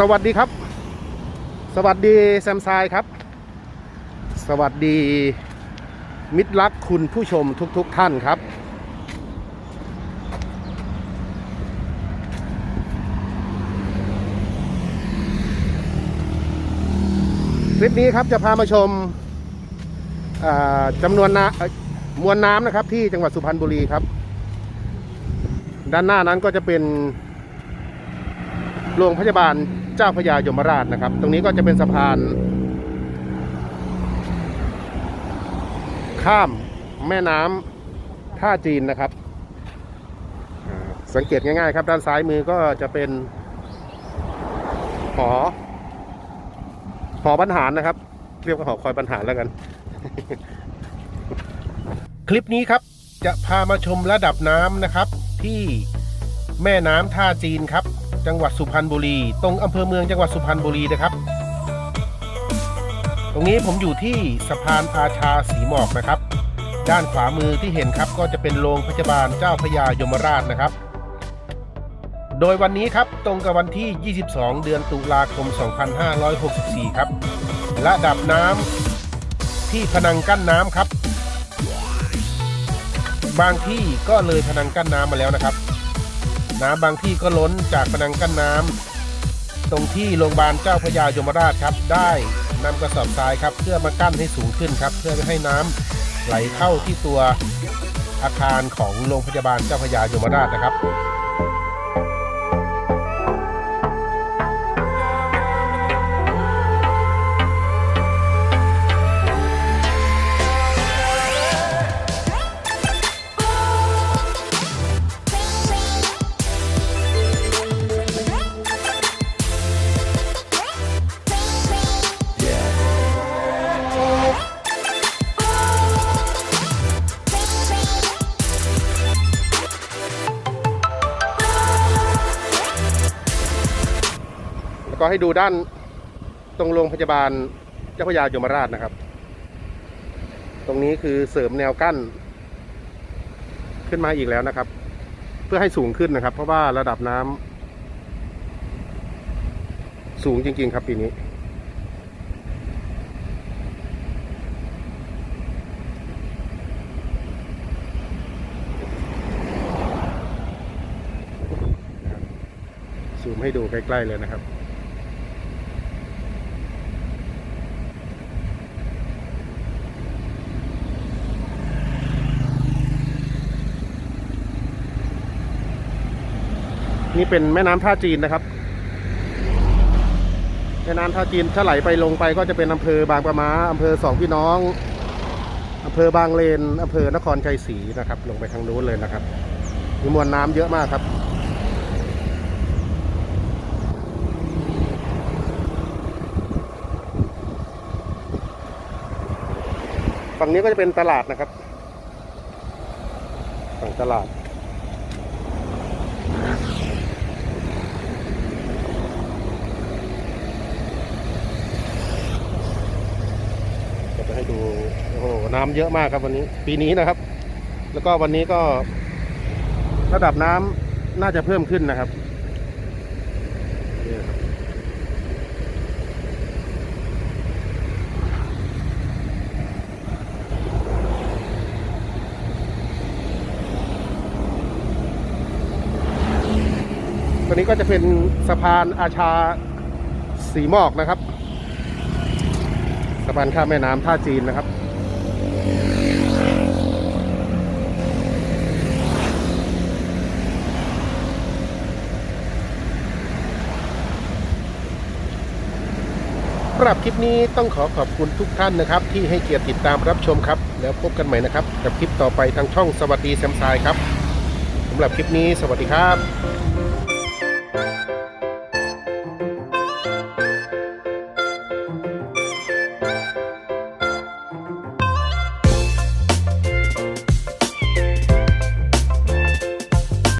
สวัสดีครับ สวัสดีแซมไซายครับ สวัสดี มิตรรักคุณผู้ชมทุกๆทท่านครับ คลิปนี้ครับจะพามาชมจำนวนน้ำมวลน้ำนะครับที่จังหวัดสุพรรณบุรีครับ ด้านหน้านั้นก็จะเป็นโรงพยาบาล เจ้าพระยายมราชนะครับ ตรงนี้ก็จะเป็นสะพาน ข้ามแม่น้ำท่าจีนนะครับ สังเกตง่ายๆครับ ด้านซ้ายมือก็จะเป็น หอ หอบรรหารนะครับ เรียกว่าหอคอยบรรหารแล้วกัน คลิปนี้ครับจะพามาชมระดับน้ำนะครับ ที่แม่น้ำท่าจีนครับ จังหวัดสุพรรณบุรี ตรงอำเภอเมืองจังหวัดสุพรรณบุรีนะครับ ตรงนี้ผมอยู่ที่สะพานอาชาสีหมอกนะครับ ด้านขวามือที่เห็นครับก็จะเป็นโรงพยาบาลเจ้าพระยายมราชนะครับ โดยวันนี้ครับตรงกับวันที่ 22 เดือนตุลาคม 2564 ครับระดับน้ำที่พนังกั้นน้ำครับ บางที่ก็เลยพนังกั้นน้ำมาแล้วนะครับ น้ำบางที่ก็ล้นจากพนังกั้นน้ำตรงที่โรงพยาบาลเจ้าพระยายมราชครับได้นำกระสอบทรายครับ เพื่อมากั้นให้สูงขึ้นครับ เพื่อไม่ให้น้ำไหลเข้าที่ตัวอาคารของโรงพยาบาลเจ้าพระยายมราชนะครับ ก็ให้ดูด้านตรงโรงพยาบาลเจ้าพระยายมราชนะครับ ตรงนี้คือเสริมแนวกั้น ขึ้นมาอีกแล้วนะครับ เพื่อให้สูงขึ้นนะครับ เพราะว่าระดับน้ำสูงจริง ๆ ครับปีนี้ซูมให้ดูใกล้ ๆ เลยนะครับ นี่เป็นแม่น้ำท่าจีนนะครับ แม่น้ำท่าจีนถ้าไหลไปลงไปก็จะเป็นอำเภอบางปะมาอำเภอสองพี่น้องอำเภอบางเลนอำเภอนครชัยศรีนะครับ ลงไปทางนู้นเลยนะครับมีมวลน้ำเยอะมากครับฝั่งนี้ก็จะเป็นตลาดนะครับฝั่งตลาด จะไปให้ ดูโอ้โหน้ำเยอะมากครับวันนี้ ปีนี้นะครับ แล้วก็วันนี้ก็ ระดับน้ำน่าจะเพิ่มขึ้นนะครับนี่นะครับตัวนี้ก็จะเป็นสะพานอาชาสีหมอกนะครับ สะพานข้ามแม่น้ำท่าจีนนะครับ สำหรับคลิปนี้ต้องขอขอบคุณทุกท่านนะครับ ที่ให้เกียรติติดตามรับชมครับ แล้วพบกันใหม่นะครับ กับคลิปต่อไปทางช่องสวัสดีแซมไซครับสำหรับคลิปนี้สวัสดีครับ